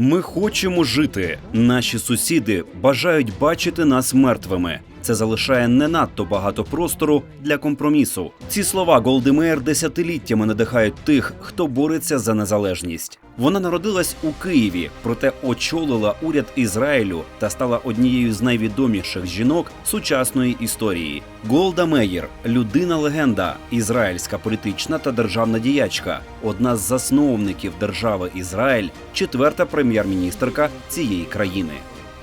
Ми хочемо жити. Наші сусіди бажають бачити нас мертвими. Це залишає не надто багато простору для компромісу. Ці слова Голдемейр десятиліттями надихають тих, хто бореться за незалежність. Вона народилась у Києві, проте очолила уряд Ізраїлю та стала однією з найвідоміших жінок сучасної історії. Голда Меїр людина легенда, ізраїльська політична та державна діячка, одна з засновників держави Ізраїль, четверта прем'єр-міністерка цієї країни.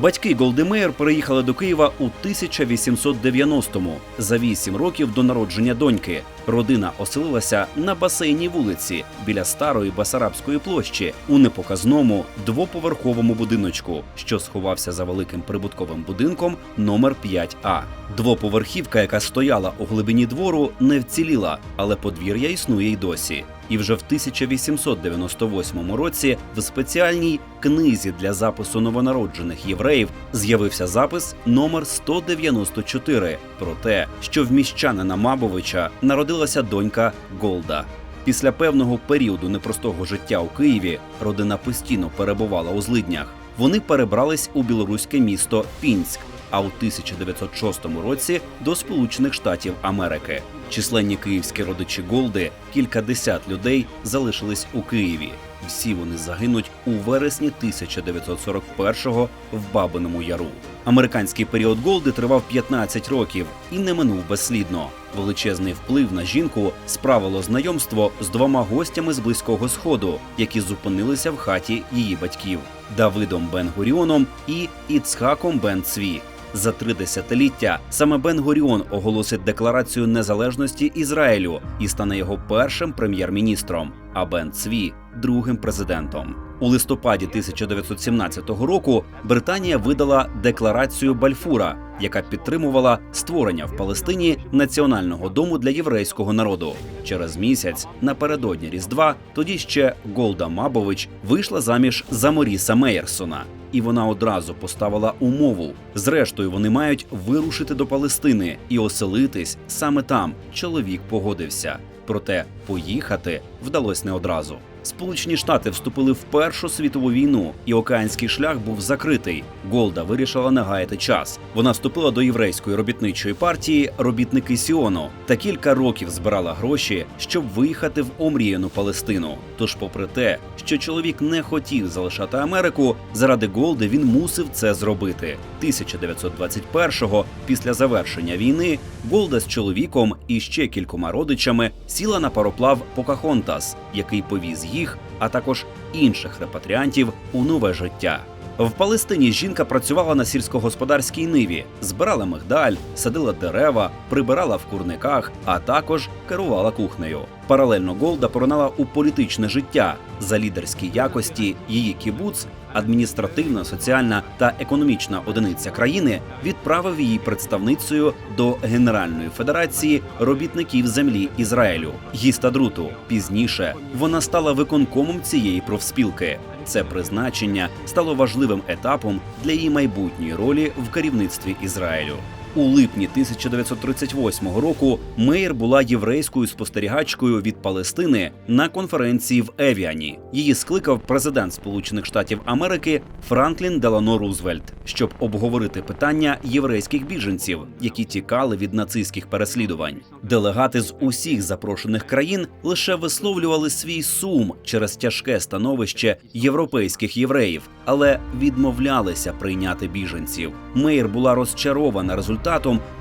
Батьки Голдемейр переїхали до Києва у 1890-му, за вісім років до народження доньки. Родина оселилася на басейній вулиці біля старої Басарабської площі у непоказному двоповерховому будиночку, що сховався за великим прибутковим будинком номер 5А. Двоповерхівка, яка стояла у глибині двору, не вціліла, але подвір'я існує й досі. І вже в 1898 році в спеціальній книзі для запису новонароджених євреїв з'явився запис номер 194 про те, що в міщанина Мабовича народилася донька Голда. Після певного періоду непростого життя у Києві родина постійно перебувала у злиднях. Вони перебрались у білоруське місто Пінськ, а у 1906 році до Сполучених Штатів Америки. Численні київські родичі Голди, кількадесят людей залишились у Києві. Всі вони загинуть у вересні 1941-го в Бабиному Яру. Американський період Голди тривав 15 років і не минув безслідно. Величезний вплив на жінку справило знайомство з двома гостями з близького сходу, які зупинилися в хаті її батьків Давидом Бен Гуріоном і Іцхаком Бен Цві. За три десятиліття саме Бен Гуріон оголосить декларацію незалежності Ізраїлю і стане його першим прем'єр-міністром, а Бен Цві другим президентом. У листопаді 1917 року Британія видала декларацію Бальфура, яка підтримувала створення в Палестині національного дому для єврейського народу. Через місяць напередодні Різдва тоді ще Голда Мабович вийшла заміж за Моріса Мейерсона. І вона одразу поставила умову. Зрештою, вони мають вирушити до Палестини і оселитись саме там. Чоловік погодився. Проте поїхати вдалося не одразу. Сполучені Штати вступили в Першу світову війну, і океанський шлях був закритий. Голда вирішила не гаяти час. Вона вступила до єврейської робітничої партії робітники Сіону та кілька років збирала гроші, щоб виїхати в омріяну Палестину. Тож, попри те, що чоловік не хотів залишати Америку, заради Голди він мусив це зробити. 1921-го, після завершення війни, Голда з чоловіком і ще кількома родичами сіла на пароплав Покахонтас, який повіз їх, а також інших репатріантів у нове життя. В Палестині жінка працювала на сільськогосподарській ниві, збирала мигдаль, садила дерева, прибирала в курниках, а також керувала кухнею. Паралельно Голда поринала у політичне життя за лідерські якості. Її кібуц, адміністративна, соціальна та економічна одиниця країни, відправив її представницею до Генеральної федерації робітників землі Ізраїлю Гістадруту. Пізніше вона стала виконкомом цієї профспілки. Це призначення стало важливим етапом для її майбутньої ролі в керівництві Ізраїлю. У липні 1938 року Мейер була єврейською спостерігачкою від Палестини на конференції в Евіані. Її скликав президент Сполучених Штатів Америки Франклін Делано Рузвельт, щоб обговорити питання єврейських біженців, які тікали від нацистських переслідувань. Делегати з усіх запрошених країн лише висловлювали свій сум через тяжке становище європейських євреїв, але відмовлялися прийняти біженців. Мейер була розчарована результатом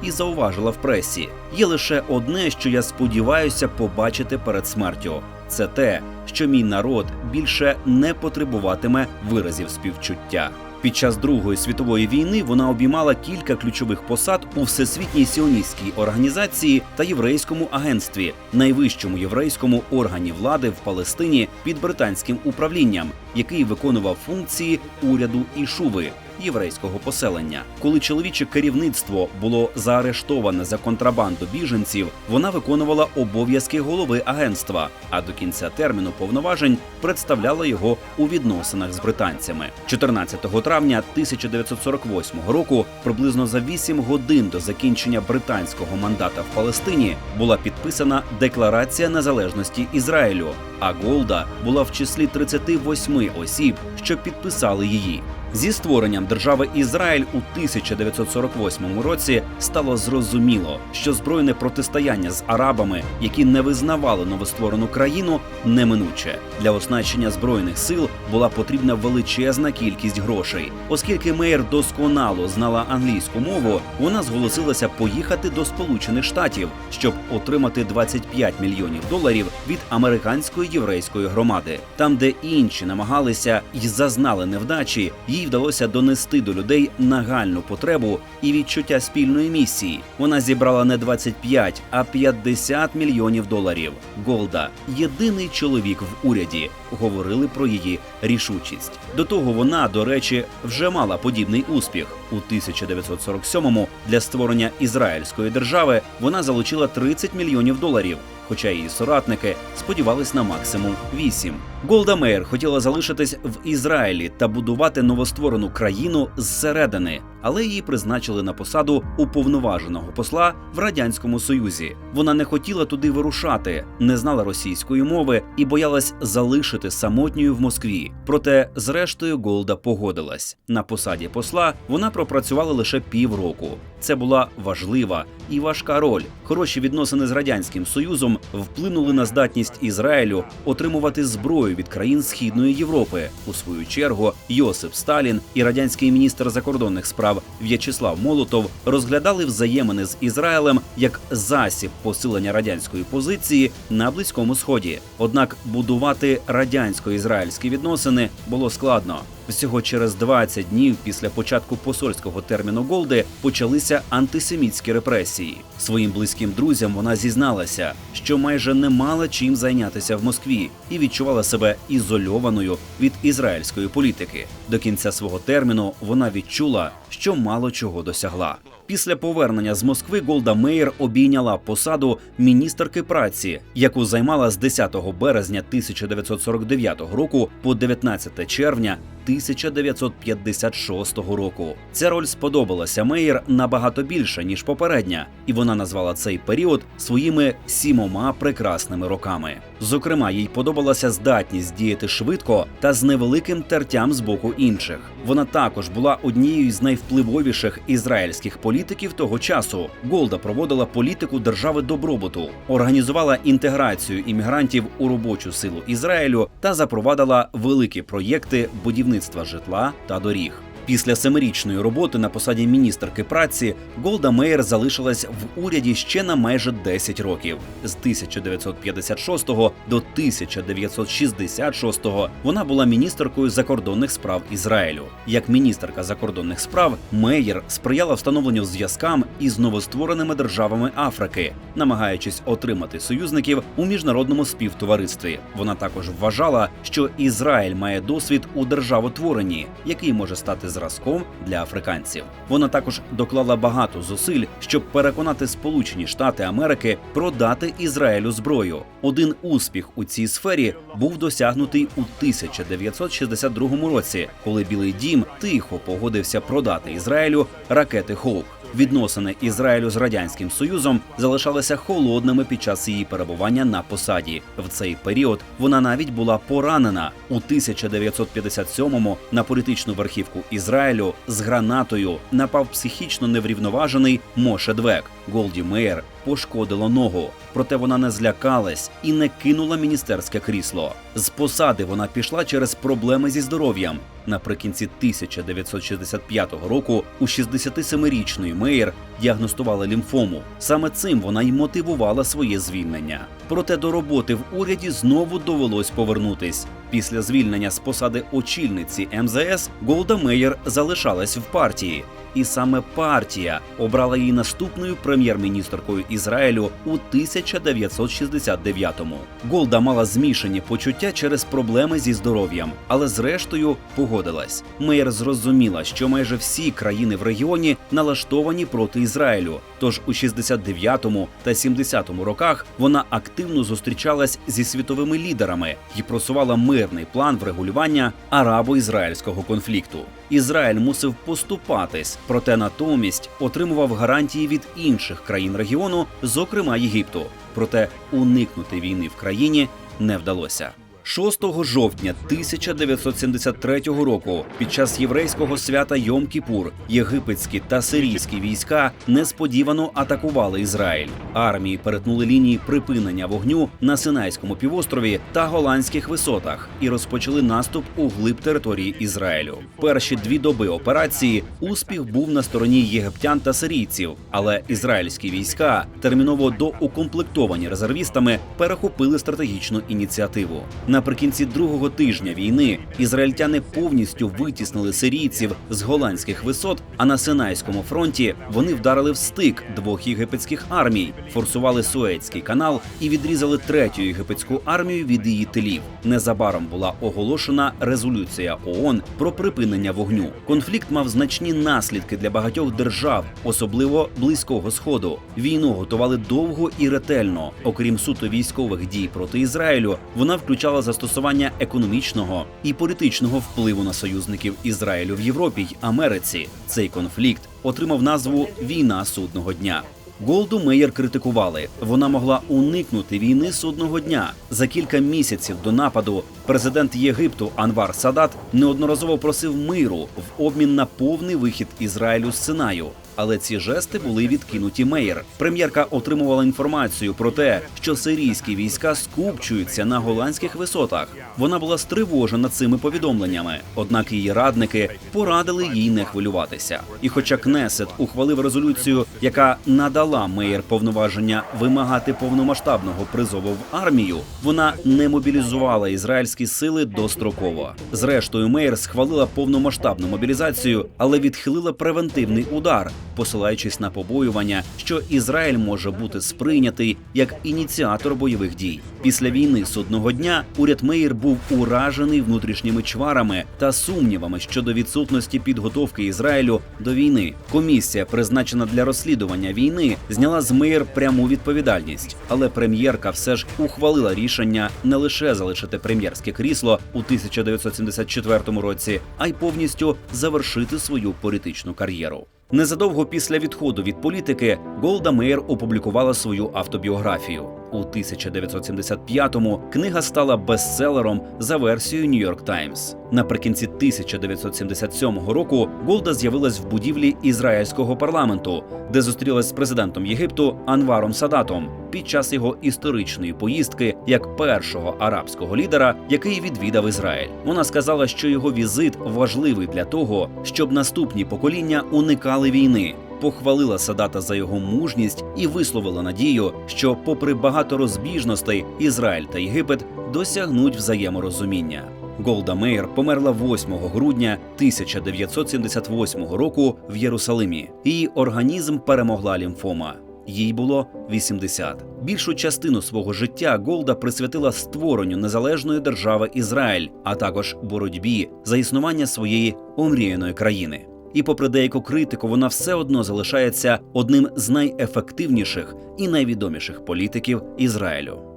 і зауважила в пресі: є лише одне, що я сподіваюся побачити перед смертю. Це те, що мій народ більше не потребуватиме виразів співчуття. Під час Другої світової війни вона обіймала кілька ключових посад у всесвітній сіоністській організації та єврейському агентстві, найвищому єврейському органі влади в Палестині під британським управлінням, який виконував функції уряду і шуви. Єврейського поселення. Коли чоловіче керівництво було заарештоване за контрабанду біженців, вона виконувала обов'язки голови агентства, а до кінця терміну повноважень представляла його у відносинах з британцями. 14 травня 1948 року, приблизно за 8 годин до закінчення британського мандата в Палестині, була підписана Декларація незалежності Ізраїлю. А Голда була в числі 38 осіб, що підписали її. Зі створенням держави Ізраїль у 1948 році стало зрозуміло, що збройне протистояння з арабами, які не визнавали новостворену країну, неминуче для оснащення збройних сил була потрібна величезна кількість грошей. Оскільки Мейер досконало знала англійську мову, вона зголосилася поїхати до Сполучених Штатів, щоб отримати 25 мільйонів доларів від американської єврейської громади. Там, де інші намагалися і зазнали невдачі, їй вдалося донести до людей нагальну потребу і відчуття спільної місії. Вона зібрала не 25, а 50 мільйонів доларів. Голда єдиний чоловік в уряді. Говорили про її рішучість. До того вона, до речі, вже мала подібний успіх. У 1947-му для створення ізраїльської держави вона залучила 30 мільйонів доларів. Хоча її соратники сподівались на максимум 8. Голда Мейер хотіла залишитись в Ізраїлі та будувати новостворену країну зсередини, але її призначили на посаду уповноваженого посла в радянському союзі. Вона не хотіла туди вирушати, не знала російської мови і боялась залишити самотньою в Москві. Проте, зрештою, Голда погодилась. На посаді посла вона пропрацювала лише півроку. Це була важлива і важка роль. Хороші відносини з радянським союзом вплинули на здатність Ізраїлю отримувати зброю від країн Східної Європи. У свою чергу Йосип Сталін і радянський міністр закордонних справ В'ячеслав Молотов розглядали взаємини з Ізраїлем як засіб посилення радянської позиції на близькому сході. Однак будувати радянсько-ізраїльські відносини було складно. Всього через 20 днів після початку посольського терміну Голди почалися антисемітські репресії. Своїм близьким друзям вона зізналася, що майже не мала чим зайнятися в Москві і відчувала себе ізольованою від ізраїльської політики. До кінця свого терміну вона відчула, що мало чого досягла. Після повернення з Москви Голда Меєр обійняла посаду міністерки праці, яку займала з 10 березня 1949 року по 19 червня 1956 року. Ця роль сподобалася Меєр набагато більше ніж попередня, і вона назвала цей період своїми сімома прекрасними роками. Зокрема, їй подобалася здатність діяти швидко та з невеликим тертям з боку інших. Вона також була однією з найвпливовіших ізраїльських політиків того часу. Голда проводила політику держави добробуту, організувала інтеграцію іммігрантів у робочу силу Ізраїлю та запровадила великі проєкти будівництва житла та доріг. Після семирічної роботи на посаді міністерки праці Голда Меєр залишилась в уряді ще на майже 10 років. З 1956 до 1966 вона була міністеркою закордонних справ Ізраїлю. Як міністерка закордонних справ Меєр сприяла встановленню зв'язкам із новоствореними державами Африки, намагаючись отримати союзників у міжнародному співтоваристві. Вона також вважала, що Ізраїль має досвід у державотворенні, який може стати зразком для африканців. Вона також доклала багато зусиль, щоб переконати Сполучені Штати Америки продати Ізраїлю зброю. Один успіх у цій сфері був досягнутий у 1962 році, коли Білий Дім тихо погодився продати Ізраїлю ракети Хоук. Відносини Ізраїлю з радянським союзом залишалися холодними під час її перебування на посаді. В цей період вона навіть була поранена у 1957-му на політичну верхівку Ізраїлю з гранатою напав психічно неврівноважений Моше Двек. Голді Меєр пошкодило ногу, проте вона не злякалась і не кинула міністерське крісло. З посади вона пішла через проблеми зі здоров'ям. Наприкінці 1965 року у 67-річної Меєр діагностували лімфому. Саме цим вона й мотивувала своє звільнення. Проте до роботи в уряді знову довелось повернутись. Після звільнення з посади очільниці МЗС Голда Меєр залишалась в партії, і саме партія обрала її наступною прем'єр-міністркою Ізраїлю у 1969-му. Голда мала змішані почуття через проблеми зі здоров'ям, але зрештою погодилась. Меєр зрозуміла, що майже всі країни в регіоні налаштовані проти Ізраїлю. Тож у 69-му та 70-му роках вона активно зустрічалась зі світовими лідерами і просувала мирний план врегулювання арабо-ізраїльського конфлікту. Ізраїль мусив поступатись, проте натомість отримував гарантії від інших країн регіону, зокрема Єгипту. Проте уникнути війни в країні не вдалося. 6 жовтня 1973 року під час єврейського свята Йом-Кіпур єгипетські та сирійські війська несподівано атакували Ізраїль. Армії перетнули лінії припинення вогню на Синайському півострові та голландських висотах і розпочали наступ у глиб території Ізраїлю. Перші дві доби операції успіх був на стороні єгиптян та сирійців, але ізраїльські війська терміново доукомплектовані резервістами перехопили стратегічну ініціативу. Наприкінці другого тижня війни ізраїльтяни повністю витіснили сирійців з голландських висот. А на Синайському фронті вони вдарили в стик двох єгипетських армій, форсували Суецький канал і відрізали третю єгипетську армію від її тилів. Незабаром була оголошена резолюція ООН про припинення вогню. Конфлікт мав значні наслідки для багатьох держав, особливо близького сходу. Війну готували довго і ретельно. Окрім суто військових дій проти Ізраїлю, вона включала застосування економічного і політичного впливу на союзників Ізраїлю в Європі й Америці. Цей конфлікт отримав назву Війна судного дня. Голду Меєр критикували. Вона могла уникнути війни судного дня. За кілька місяців до нападу президент Єгипту Анвар Садат неодноразово просив миру в обмін на повний вихід Ізраїлю з Синаю. Але ці жести були відкинуті Меєр. Прем'єрка отримувала інформацію про те, що сирійські війська скупчуються на голландських висотах. Вона була стривожена цими повідомленнями. Однак її радники порадили їй не хвилюватися. І, хоча Кнесет ухвалив резолюцію, яка надала Меєр повноваження вимагати повномасштабного призову в армію, вона не мобілізувала ізраїльські сили достроково. Зрештою, Меєр схвалила повномасштабну мобілізацію, але відхилила превентивний удар посилаючись на побоювання, що Ізраїль може бути сприйнятий як ініціатор бойових дій. Після війни судного дня уряд Меїр був уражений внутрішніми чварами та сумнівами щодо відсутності підготовки Ізраїлю до війни. Комісія, призначена для розслідування війни, зняла з Меїр пряму відповідальність, але прем'єрка все ж ухвалила рішення не лише залишити прем'єрське крісло у 1974 році, а й повністю завершити свою політичну кар'єру. Незадовго після відходу від політики Голда Меєр опублікувала свою автобіографію. У 1975-му книга стала бестселером за версією York Times. Наприкінці 1977 року Голда з'явилась в будівлі ізраїльського парламенту, де зустрілась з президентом Єгипту Анваром Садатом під час його історичної поїздки як першого арабського лідера, який відвідав Ізраїль. Вона сказала, що його візит важливий для того, щоб наступні покоління уникали війни похвалила Садата за його мужність і висловила надію, що, попри багато розбіжностей, Ізраїль та Єгипет досягнуть взаєморозуміння. Голда Меєр померла 8 грудня 1978 року в Єрусалимі. Її організм перемогла лімфома. Їй було 80. Більшу частину свого життя Голда присвятила створенню незалежної держави Ізраїль, а також боротьбі за існування своєї омріяної країни і, попри деяку критику, вона все одно залишається одним з найефективніших і найвідоміших політиків Ізраїлю.